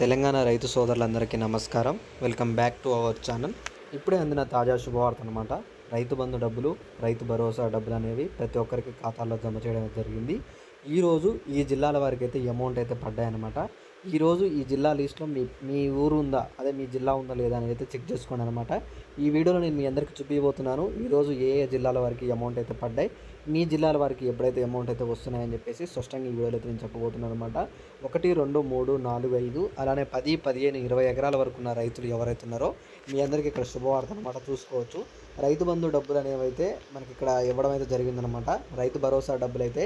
తెలంగాణ రైతు సోదరులందరికీ నమస్కారం. Welcome back to our channel ఇప్పుడే అందిన తాజా శుభవార్త అనమాట రైతు బంధు డబ్బులు రైతు భరోసా డబ్బులు అనేవి ప్రతి ఒక్కరికి ఖాతాల్లో జమ చేయడం జరిగింది. ఈరోజు ఈ జిల్లాల వారికి అయితే అమౌంట్ అయితే పడ్డాయన్నమాట ఈరోజు ఈ జిల్లా లిస్ట్లో మీ మీ ఊరు ఉందా అదే మీ జిల్లా ఉందా లేదా అనేది అయితే చెక్ చేసుకోండి అనమాట ఈ వీడియోలో నేను మీ అందరికీ చూపించబోతున్నాను. ఈరోజు ఏ ఏ జిల్లాల వారికి అమౌంట్ అయితే పడ్డాయి మీ జిల్లాల వారికి ఎప్పుడైతే అమౌంట్ అయితే వస్తున్నాయని చెప్పేసి స్పష్టంగా ఈ వీడియోలో అయితే నేను చెప్పబోతున్నాను అనమాట ఒకటి రెండు మూడు నాలుగు ఐదు అలానే పది పదిహేను ఇరవై ఎకరాల వరకు ఉన్న రైతులు ఎవరైతే ఉన్నారో మీ అందరికీ ఇక్కడ శుభవార్త అనమాట చూసుకోవచ్చు. రైతు బంధు డబ్బులు అనేవి అయితే మనకి ఇక్కడ ఇవ్వడం అయితే జరిగిందనమాట రైతు భరోసా డబ్బులు అయితే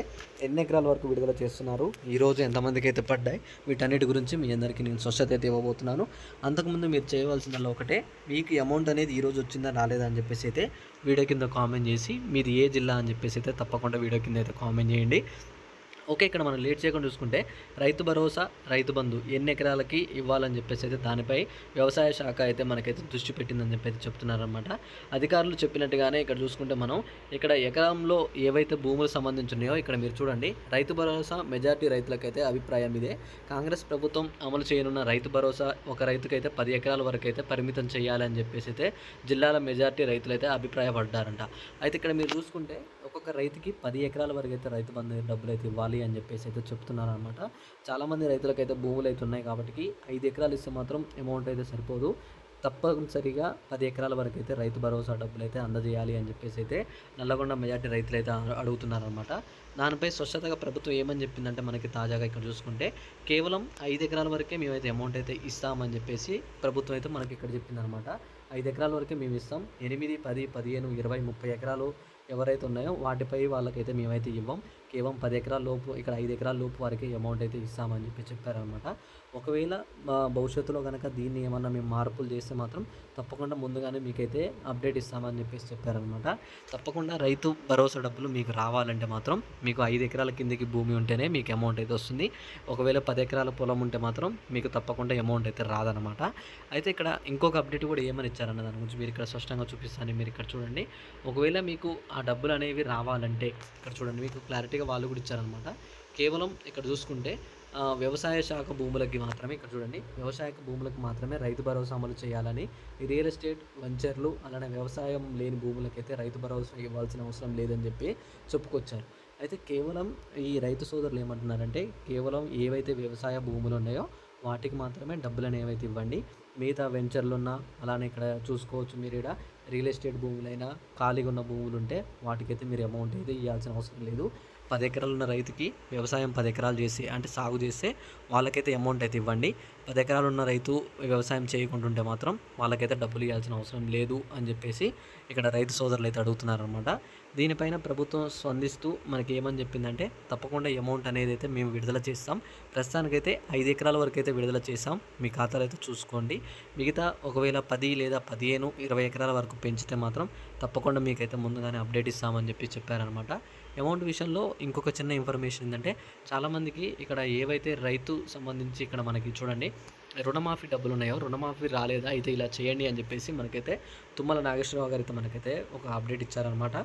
ఎన్ని ఎకరాల వరకు విడుదల చేస్తున్నారు ఈరోజు ఎంతమందికి అయితే పడ్డాయి వీటన్నిటి గురించి మీ అందరికీ నేను స్వచ్ఛత అయితే ఇవ్వబోతున్నాను. అంతకుముందు మీరు చేయవలసిందల్లా ఒకటే మీకు అమౌంట్ అనేది ఈరోజు వచ్చిందా రాలేదా అని చెప్పేసి అయితే వీడియో కింద కామెంట్ చేసి మీది ఏ జిల్లా అని చెప్పేసి అయితే తప్పకుండా వీడియో కింద అయితే కామెంట్ చేయండి. ఓకే ఇక్కడ మనం లేట్ చేయకుండా చూసుకుంటే రైతు భరోసా రైతు బంధు ఎన్ని ఎకరాలకి ఇవ్వాలని చెప్పేసి అయితే దానిపై వ్యవసాయ శాఖ అయితే మనకైతే దృష్టి పెట్టిందని చెప్పి అయితే చెప్తున్నారనమాట అధికారులు చెప్పినట్టుగానే ఇక్కడ చూసుకుంటే మనం ఇక్కడ ఎకరంలో ఏవైతే భూములు సంబంధించున్నాయో ఇక్కడ మీరు చూడండి రైతు భరోసా మెజార్టీ రైతులకైతే అభిప్రాయం ఇదే. కాంగ్రెస్ ప్రభుత్వం అమలు చేయనున్న రైతు భరోసా ఒక రైతుకైతే పది ఎకరాల వరకు అయితే పరిమితం చేయాలని చెప్పేసి అయితే జిల్లాల మెజార్టీ రైతులైతే అభిప్రాయపడ్డారంట. అయితే ఇక్కడ మీరు చూసుకుంటే ఒక్కొక్క రైతుకి పది ఎకరాల వరకు అయితే రైతు బంధు డబ్బులు అయితే ఇవ్వాలి అని చెప్పేసి అయితే చెప్తున్నారు అనమాట చాలామంది రైతులకైతే భూములు అయితే ఉన్నాయి కాబట్టి ఐదు ఎకరాలు ఇస్తే మాత్రం అమౌంట్ అయితే సరిపోదు. తప్పనిసరిగా పది ఎకరాల వరకు అయితే రైతు భరోసా డబ్బులు అయితే అందజేయాలి అని చెప్పేసి అయితే నల్లగొండ మెజార్టీ రైతులు అయితే అడుగుతున్నారనమాట దానిపై స్వచ్ఛతగా ప్రభుత్వం ఏమని చెప్పిందంటే మనకి తాజాగా ఇక్కడ చూసుకుంటే కేవలం ఐదు ఎకరాల వరకే మేమైతే అమౌంట్ అయితే ఇస్తామని చెప్పేసి ప్రభుత్వం అయితే మనకి ఇక్కడ చెప్పిందనమాట ఐదు ఎకరాల వరకే మేము ఇస్తాం ఎనిమిది పది పదిహేను ఇరవై ముప్పై ఎకరాలు ఎవరైతే ఉన్నాయో వాటిపై వాళ్ళకైతే మేమైతే ఇవ్వం. కేవలం పది ఎకరాల లోపు ఇక్కడ ఐదు ఎకరాల లోపు వారికి అమౌంట్ అయితే ఇస్తామని చెప్పి చెప్పారనమాట ఒకవేళ భవిష్యత్తులో కనుక దీన్ని ఏమన్నా మేము మార్పులు చేస్తే మాత్రం తప్పకుండా ముందుగానే మీకైతే అప్డేట్ ఇస్తామని చెప్పేసి చెప్పారనమాట తప్పకుండా రైతు భరోసా డబ్బులు మీకు రావాలంటే మాత్రం మీకు ఐదు ఎకరాల కిందకి భూమి ఉంటేనే మీకు అమౌంట్ అయితే వస్తుంది. ఒకవేళ పది ఎకరాల పొలం ఉంటే మాత్రం మీకు తప్పకుండా అమౌంట్ అయితే రాదనమాట అయితే ఇక్కడ ఇంకొక అప్డేట్ కూడా ఏమని ఇచ్చారన్న దాని గురించి మీరు ఇక్కడ స్పష్టంగా చూపిస్తాను. మీరు ఇక్కడ చూడండి. ఒకవేళ మీకు ఆ ఆ డబ్బులు అనేవి రావాలంటే ఇక్కడ చూడండి మీకు క్లారిటీగా వాళ్ళు కూడా ఇచ్చారనమాట. కేవలం ఇక్కడ చూసుకుంటే వ్యవసాయ శాఖ భూములకి మాత్రమే ఇక్కడ చూడండి వ్యవసాయ భూములకు మాత్రమే రైతు భరోసా అమలు చేయాలని రియల్ ఎస్టేట్ వెంచర్లు అలానే వ్యవసాయం లేని భూములకైతే రైతు భరోసా ఇవ్వాల్సిన అవసరం లేదని చెప్పి చెప్పుకొచ్చారు. అయితే కేవలం ఈ రైతు సోదరులు ఏమంటున్నారంటే కేవలం ఏవైతే వ్యవసాయ భూములు ఉన్నాయో వాటికి మాత్రమే డబ్బులు అనేవైతే ఇవ్వండి. మిగతా వెంచర్లు ఉన్నా అలానే ఇక్కడ చూసుకోవచ్చు మీరు ఇక్కడ రియల్ ఎస్టేట్ భూములైనా ఖాళీగా ఉన్న భూములు ఉంటే వాటికైతే మీరు అమౌంట్ అయితే ఇవ్వాల్సిన అవసరం లేదు. పది ఎకరాలు ఉన్న రైతుకి వ్యవసాయం పది ఎకరాలు చేసి అంటే సాగు చేస్తే వాళ్ళకైతే అమౌంట్ అయితే ఇవ్వండి. పది ఎకరాలు ఉన్న రైతు వ్యవసాయం చేయకుంటుంటే మాత్రం వాళ్ళకైతే డబ్బులు ఇవ్వాల్సిన అవసరం లేదు అని చెప్పేసి ఇక్కడ రైతు సోదరులు అయితే అడుగుతున్నారనమాట దీనిపైన ప్రభుత్వం స్పందిస్తూ మనకి ఏమని చెప్పిందంటే తప్పకుండా అమౌంట్ అనేది అయితే మేము విడుదల చేస్తాం. ప్రస్తుతానికైతే ఐదు ఎకరాల వరకు అయితే విడుదల చేస్తాం మీ ఖాతాలో అయితే చూసుకోండి. మిగతా ఒకవేళ పది లేదా పదిహేను ఇరవై ఎకరాల వరకు పెంచితే మాత్రం తప్పకుండా మీకైతే ముందుగానే అప్డేట్ ఇస్తామని చెప్పి చెప్పారనమాట అమౌంట్ విషయంలో ఇంకొక చిన్న ఇన్ఫర్మేషన్ ఏంటంటే చాలామందికి ఇక్కడ ఏవైతే రైతు సంబంధించి ఇక్కడ మనకి చూడండి రుణమాఫీ డబ్బులు ఉన్నాయో రుణమాఫీ రాలేదా అయితే ఇలా చేయండి అని చెప్పేసి మనకైతే తుమ్మల నాగేశ్వరరావు అయితే మనకైతే ఒక అప్డేట్ ఇచ్చారనమాట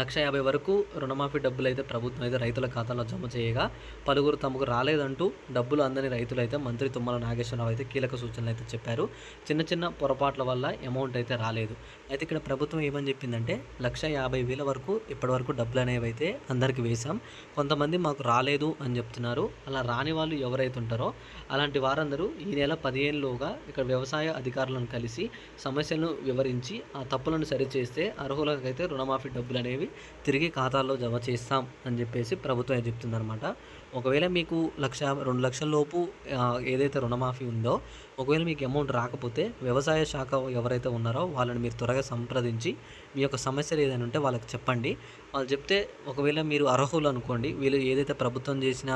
లక్ష యాభై వరకు రుణమాఫీ డబ్బులు అయితే ప్రభుత్వం అయితే రైతుల ఖాతాలో జమ చేయగా పలువురు తమకు రాలేదంటూ డబ్బులు అందని రైతులు అయితే మంత్రి తుమ్మల నాగేశ్వరరావు అయితే కీలక సూచనలు అయితే చెప్పారు. చిన్న చిన్న పొరపాట్ల వల్ల అమౌంట్ అయితే రాలేదు. అయితే ఇక్కడ ప్రభుత్వం ఏమని చెప్పిందంటే లక్ష యాభై వేల వరకు ఇప్పటివరకు డబ్బులు అనేవి అయితే అందరికి వేశాం. కొంతమంది మాకు రాలేదు అని చెప్తున్నారు. అలా రాని వాళ్ళు ఎవరైతే ఉంటారో అలాంటి వారందరూ ఈ నెల పదిహేనులోగా ఇక్కడ వ్యవసాయ అధికారులను కలిసి సమస్యలను వివరించి ఆ తప్పులను సరిచేస్తే అర్హులకైతే రుణమాఫీ డబ్బులు అనేవి తిరిగి ఖాతాల్లో జమ చేస్తాం అని చెప్పేసి ప్రభుత్వం చెప్తుందనమాట ఒకవేళ మీకు లక్ష రెండు లక్షల లోపు ఏదైతే రుణమాఫీ ఉందో ఒకవేళ మీకు అమౌంట్ రాకపోతే వ్యవసాయ శాఖ ఎవరైతే ఉన్నారో వాళ్ళని మీరు త్వరగా సంప్రదించి మీ యొక్క సమస్యలు ఏదైనా ఉంటే వాళ్ళకి చెప్పండి. వాళ్ళు చెప్తే ఒకవేళ మీరు అర్హులు అనుకోండి వీళ్ళు ఏదైతే ప్రభుత్వం చేసిన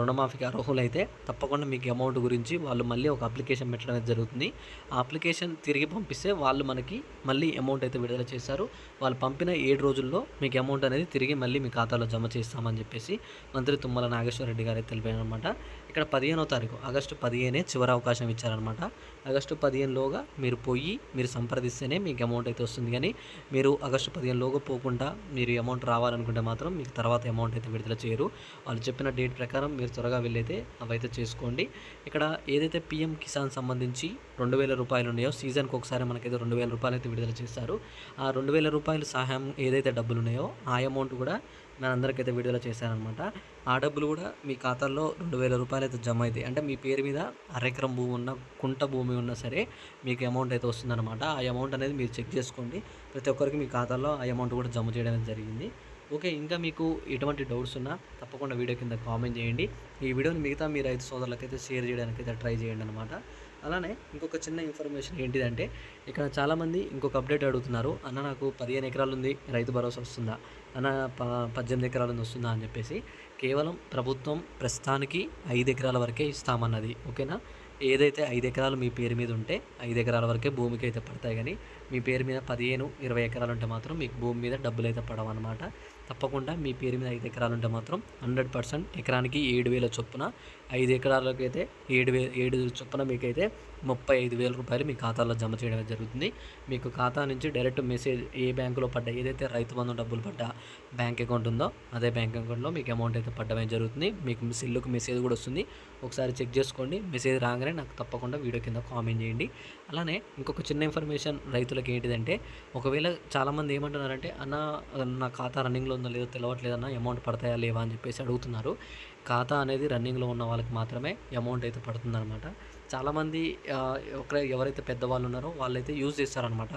రుణమాఫీకి అర్హులు అయితే తప్పకుండా మీకు అమౌంట్ గురించి వాళ్ళు మళ్ళీ ఒక అప్లికేషన్ పెట్టడం అనేది జరుగుతుంది. ఆ అప్లికేషన్ తిరిగి పంపిస్తే వాళ్ళు మనకి మళ్ళీ అమౌంట్ అయితే విడుదల చేశారు వాళ్ళు పంపిన ఏడు రోజుల్లో మీకు అమౌంట్ అనేది తిరిగి మళ్ళీ మీ ఖాతాలో జమ చేస్తామని చెప్పేసి మంత్రి తుమ్మల నాగేశ్వర రెడ్డి గారు తెలిపారనమాట ఇక్కడ పదిహేనో తారీఖు ఆగస్టు పదిహేనే చివరి అవకాశం ఇచ్చారనమాట ఆగస్టు పదిహేనులోగా మీరు పోయి మీరు సంప్రదిస్తేనే మీకు అమౌంట్ అయితే వస్తుంది. కానీ మీరు ఆగస్టు పదిహేనులోగా పోకుండా మీరు అమౌంట్ రావాలనుకుంటే మాత్రం మీకు తర్వాత అమౌంట్ అయితే విడుదల చేయరు. వాళ్ళు చెప్పిన డేట్ ప్రకారం మీరు త్వరగా వెళ్ళైతే అవైతే చేసుకోండి. ఇక్కడ ఏదైతే పిఎం కిసాన్ సంబంధించి రెండు వేల రూపాయలు ఉన్నాయో సీజన్కి ఒకసారి మనకైతే రెండు వేల రూపాయలు అయితే విడుదల చేస్తారు. ఆ రెండు వేల రూపాయల సహాయం ఏదైతే డబ్బులు ఉన్నాయో ఆ అమౌంట్ కూడా మనందరికైతే విడుదల చేశారనమాట. ఆ డబ్బులు కూడా మీ ఖాతాలో రెండు వేల రూపాయలు అయితే జమ అవుతాయి అంటే మీ పేరు మీద అరెకరం భూమి ఉన్న కుంట భూమి ఉన్నా సరే మీకు అమౌంట్ అయితే వస్తుందన్నమాట ఆ అమౌంట్ అనేది మీరు చెక్ చేసుకోండి. ప్రతి ఒక్కరికి మీ ఖాతాలో ఆ అమౌంట్ కూడా జమ చేయడం జరిగింది. ఓకే ఇంకా మీకు ఎటువంటి డౌట్స్ ఉన్నా తప్పకుండా వీడియో కింద కామెంట్ చేయండి. ఈ వీడియోని మిగతా మీ రైతు సోదరులకైతే షేర్ చేయడానికి అయితే ట్రై చేయండి అనమాట. అలానే ఇంకొక చిన్న ఇన్ఫర్మేషన్ ఏంటిదంటే ఇక్కడ చాలామంది ఇంకొక అప్డేట్ అడుగుతున్నారు. అన్న నాకు పదిహేను ఎకరాలు ఉంది రైతు భరోసా వస్తుందా? అన్న ప పద్దెనిమిది ఎకరాల నుంచి వస్తుందా అని చెప్పేసి కేవలం ప్రభుత్వం ప్రస్తుతానికి ఐదు ఎకరాల వరకే ఇస్తామన్నది ఓకేనా? ఏదైతే ఐదు ఎకరాలు మీ పేరు మీద ఉంటే ఐదు ఎకరాల వరకే భూమికి అయితే పడతాయి కానీ మీ పేరు మీద పదిహేను ఇరవై ఎకరాలు ఉంటే మాత్రం మీకు భూమి మీద డబ్బులు అయితే పడవన్నమాట. తప్పకుండా మీ పేరు మీద ఐదు ఎకరాలు ఉంటే మాత్రం హండ్రెడ్ పర్సెంట్ ఎకరానికి ఏడు వేల చొప్పున ఐదు ఎకరాలకైతే ఏడు వే ఏడు చొప్పున మీకైతే ముప్పై ఐదు వేల రూపాయలు మీ ఖాతాలో జమ చేయడం జరుగుతుంది. మీకు ఖాతా నుంచి డైరెక్ట్ మెసేజ్ ఏ బ్యాంకులో పడ్డా ఏదైతే రైతు బంధు డబ్బులు పడ్డా బ్యాంక్ అకౌంట్ ఉందో అదే బ్యాంక్ అకౌంట్లో మీకు అమౌంట్ అయితే పడ్డమే జరుగుతుంది. మీకు సెల్లుకు మెసేజ్ కూడా వస్తుంది. ఒకసారి చెక్ చేసుకోండి. మెసేజ్ రాగానే నాకు తప్పకుండా వీడియో కింద కామెంట్ చేయండి. అలానే ఇంకొక చిన్న ఇన్ఫర్మేషన్ రైతులకు ఏంటిదంటే ఒకవేళ చాలామంది ఏమంటున్నారంటే అన్న నా ఖాతా రన్నింగ్లో ఉందో లేదో తెలియట్లేదన్న అమౌంట్ పడతాయా లేవా? అని చెప్పేసి అడుగుతున్నారు. ఖాతా అనేది రన్నింగ్లో ఉన్న వాళ్ళకి మాత్రమే అమౌంట్ అయితే పడుతుందన్నమాట. చాలామంది ఒక ఎవరైతే పెద్దవాళ్ళు ఉన్నారో వాళ్ళైతే యూజ్ చేస్తారనమాట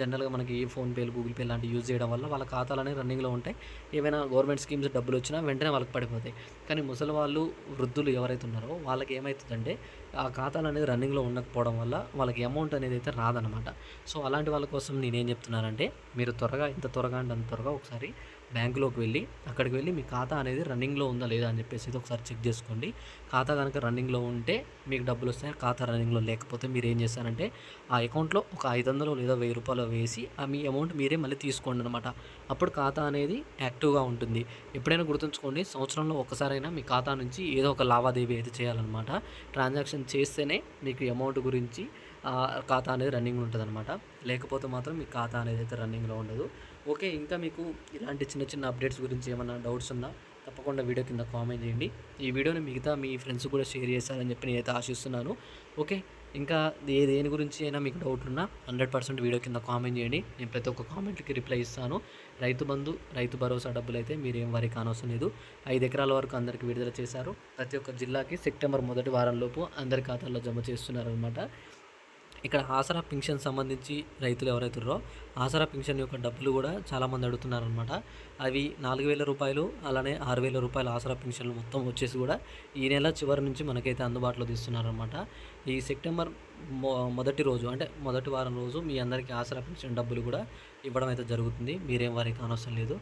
జనరల్గా మనకి ఫోన్పేలు గూగుల్ పే లాంటివి యూజ్ చేయడం వల్ల వాళ్ళ ఖాతాలు అనేవి రన్నింగ్లో ఉంటాయి. ఏమైనా గవర్నమెంట్ స్కీమ్స్ డబ్బులు వచ్చినా వెంటనే వాళ్ళకి పడిపోతాయి. కానీ ముసలి వాళ్ళు వృద్ధులు ఎవరైతే ఉన్నారో వాళ్ళకి ఏమవుతుందంటే ఆ ఖాతాలు అనేది రన్నింగ్లో ఉండకపోవడం వల్ల వాళ్ళకి అమౌంట్ అనేది అయితే రాదనమాట సో అలాంటి వాళ్ళ కోసం నేనేం చెప్తున్నానంటే మీరు త్వరగా ఇంత త్వరగా అంటే అంత త్వరగా ఒకసారి బ్యాంకులోకి వెళ్ళి అక్కడికి వెళ్ళి మీ ఖాతా అనేది రన్నింగ్లో ఉందా లేదా అని చెప్పేసి ఒకసారి చెక్ చేసుకోండి. ఖాతా కనుక రన్నింగ్లో ఉంటే మీకు డబ్బులు వస్తాయి? ఖాతా రన్నింగ్లో లేకపోతే మీరు ఏం చేస్తారంటే ఆ అకౌంట్లో ఒక ఐదు వందలు లేదా వెయ్యి రూపాయలు వేసి ఆ మీ అమౌంట్ మీరే మళ్ళీ తీసుకోండి అనమాట అప్పుడు ఖాతా అనేది యాక్టివ్గా ఉంటుంది. ఎప్పుడైనా గుర్తుంచుకోండి సంవత్సరంలో ఒకసారైనా మీ ఖాతా నుంచి ఏదో ఒక లావాదేవీ అయితే చేయాలన్నమాట. ట్రాన్సాక్షన్ చేస్తేనే మీకు అమౌంట్ గురించి ఖాతా అనేది రన్నింగ్ ఉంటుంది అనమాట లేకపోతే మాత్రం మీ ఖాతా అనేది అయితే రన్నింగ్లో ఉండదు. ఓకే ఇంకా మీకు ఇలాంటి చిన్న చిన్న అప్డేట్స్ గురించి ఏమైనా డౌట్స్ ఉన్నా తప్పకుండా వీడియో కింద కామెంట్ చేయండి. ఈ వీడియోని మిగతా మీ ఫ్రెండ్స్ కూడా షేర్ చేస్తారని చెప్పి నేనైతే ఆశిస్తున్నాను. ఓకే ఇంకా ఏ దేని గురించి అయినా మీకు డౌట్ ఉన్నా హండ్రెడ్ పర్సెంట్ వీడియో కింద కామెంట్ చేయండి. నేను ప్రతి ఒక్క కామెంట్కి రిప్లై ఇస్తాను. రైతు బంధు రైతు భరోసా డబ్బులు అయితే మీరు ఏం వరకు కానవసరం లేదు. ఐదు ఎకరాల వరకు అందరికి విడుదల చేశారు. ప్రతి ఒక్క జిల్లాకి సెప్టెంబర్ మొదటి వారంలోపు అందరి ఖాతాల్లో జమ చేస్తున్నారు అనమాట ఇక్కడ ఆసరా పింఛన్ సంబంధించి రైతులు ఎవరైతున్నారో ఆసరా పింఛన్ యొక్క డబ్బులు కూడా చాలామంది అడుగుతున్నారనమాట అవి నాలుగు వేల రూపాయలు అలానే ఆరు వేల రూపాయలు ఆసరా పింఛన్లు మొత్తం వచ్చేసి కూడా ఈ నెల చివరి నుంచి మనకైతే అందుబాటులో తీస్తున్నారనమాట ఈ సెప్టెంబర్ మొదటి రోజు అంటే మొదటి వారం రోజు మీ అందరికీ ఆసరా పింఛన్ డబ్బులు కూడా ఇవ్వడం అయితే జరుగుతుంది. మీరేం వారికి అనవసరం లేదు.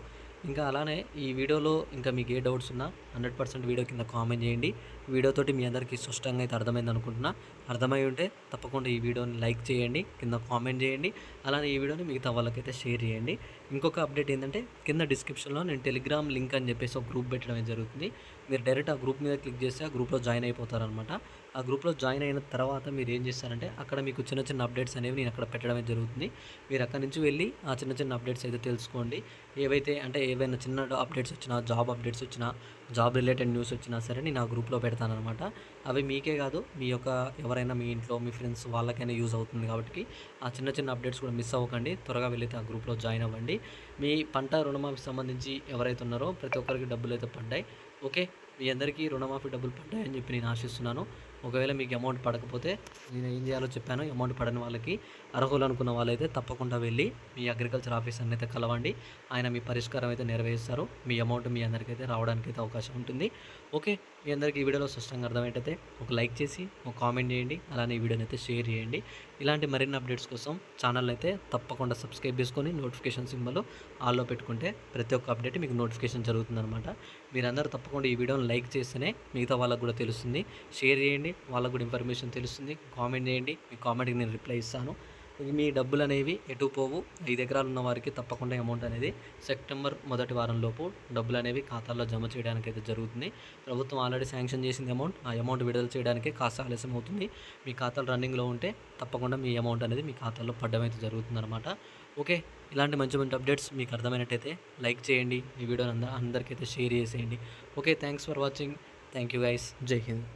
ఇంకా అలానే ఈ వీడియోలో ఇంకా మీకు ఏ డౌట్స్ ఉన్నా హండ్రెడ్ పర్సెంట్ వీడియో కింద కామెంట్ చేయండి. వీడియోతోటి మీ అందరికీ స్పష్టంగా అయితే అర్థమైంది అనుకుంటున్నా. అర్థమై ఉంటే తప్పకుండా ఈ వీడియోని లైక్ చేయండి కింద కామెంట్ చేయండి. అలానే ఈ వీడియోని మిగతా వాళ్ళకైతే షేర్ చేయండి. ఇంకొక అప్డేట్ ఏంటంటే కింద డిస్క్రిప్షన్లో నేను టెలిగ్రామ్ లింక్ అని చెప్పేసి ఒక గ్రూప్ పెట్టడం జరుగుతుంది. మీరు డైరెక్ట్ ఆ గ్రూప్ మీద క్లిక్ చేస్తే ఆ గ్రూప్లో జాయిన్ అయిపోతారనమాట ఆ గ్రూప్లో జాయిన్ అయిన తర్వాత మీరు ఏం చేస్తారంటే అక్కడ మీకు చిన్న చిన్న అప్డేట్స్ అనేవి నేను అక్కడ పెట్టడమే జరుగుతుంది. మీరు అక్కడ నుంచి వెళ్ళి ఆ చిన్న చిన్న అప్డేట్స్ అయితే తెలుసుకోండి. ఏవైతే అంటే ఏవైనా చిన్న అప్డేట్స్ వచ్చినా జాబ్ అప్డేట్స్ వచ్చినా జాబ్ రిలేటెడ్ న్యూస్ వచ్చినా సరే నేను ఆ గ్రూప్లో పెడతానమాట అవి మీకే కాదు మీ యొక్క ఎవరైనా మీ ఇంట్లో మీ ఫ్రెండ్స్ వాళ్ళకైనా యూజ్ అవుతుంది కాబట్టి ఆ చిన్న చిన్న అప్డేట్స్ కూడా మిస్ అవ్వకండి. త్వరగా వెళ్ళితే ఆ గ్రూప్లో జాయిన్ అవ్వండి. మీ పంట రుణమాఫీ సంబంధించి ఎవరైతే ఉన్నారో ప్రతి ఒక్కరికి డబ్బులు అయితే పడ్డాయి. ఓకే? మీ అందరికీ రుణమాఫీ డబ్బులు పడ్డాయని చెప్పి నేను ఆశిస్తున్నాను. ఒకవేళ మీకు అమౌంట్ పడకపోతే నేను ఏం చేయాలో చెప్పాను అమౌంట్ పడని వాళ్ళకి అర్హులు అనుకున్న వాళ్ళైతే తప్పకుండా వెళ్ళి మీ అగ్రికల్చర్ ఆఫీసర్ని అయితే కలవండి. ఆయన మీ పరిష్కారం అయితే నెరవేరుస్తారు. మీ అమౌంట్ మీ అందరికీ అయితే రావడానికి అయితే అవకాశం ఉంటుంది. ఓకే మీ అందరికీ ఈ వీడియోలో స్పష్టంగా అర్థమైతే ఒక లైక్ చేసి ఒక కామెంట్ చేయండి అలానే ఈ వీడియోని అయితే షేర్ చేయండి. ఇలాంటి మరిన్ని అప్డేట్స్ కోసం ఛానల్ అయితే తప్పకుండా సబ్స్క్రైబ్ చేసుకొని నోటిఫికేషన్ సింబల్ ఆల్లో పెట్టుకుంటే ప్రతి ఒక్క అప్డేట్ మీకు నోటిఫికేషన్ జరుగుతుందన్నమాట. మీరందరూ తప్పకుండా ఈ వీడియోని లైక్ చేస్తేనే మిగతా వాళ్ళకు కూడా తెలుస్తుంది. షేర్ చేయండి వాళ్ళకు కూడా ఇన్ఫర్మేషన్ తెలుస్తుంది. కామెంట్ చేయండి మీ కామెంట్కి నేను రిప్లై ఇస్తాను. మీ డబ్బులు అనేవి ఎటు పోవు. ఐదు ఎకరాలు ఉన్న వారికి తప్పకుండా అమౌంట్ అనేది సెప్టెంబర్ మొదటి వారం లోపు డబ్బులు అనేవి ఖాతాల్లో జమ చేయడానికి అయితే జరుగుతుంది. ప్రభుత్వం ఆల్రెడీ శాంక్షన్ చేసింది అమౌంట్ ఆ అమౌంట్ విడుదల చేయడానికి కాస్త ఆలస్యం అవుతుంది. మీ ఖాతాలు రన్నింగ్లో ఉంటే తప్పకుండా మీ అమౌంట్ అనేది మీ ఖాతాలో పడ్డం అయితే జరుగుతుంది అనమాట ఓకే ఇలాంటి మంచి మంచి అప్డేట్స్ మీకు అర్థమైనట్టయితే లైక్ చేయండి. ఈ వీడియోని అందరికీ అయితే షేర్ చేసేయండి. Okay thanks for watching thank you guys జై హింద్.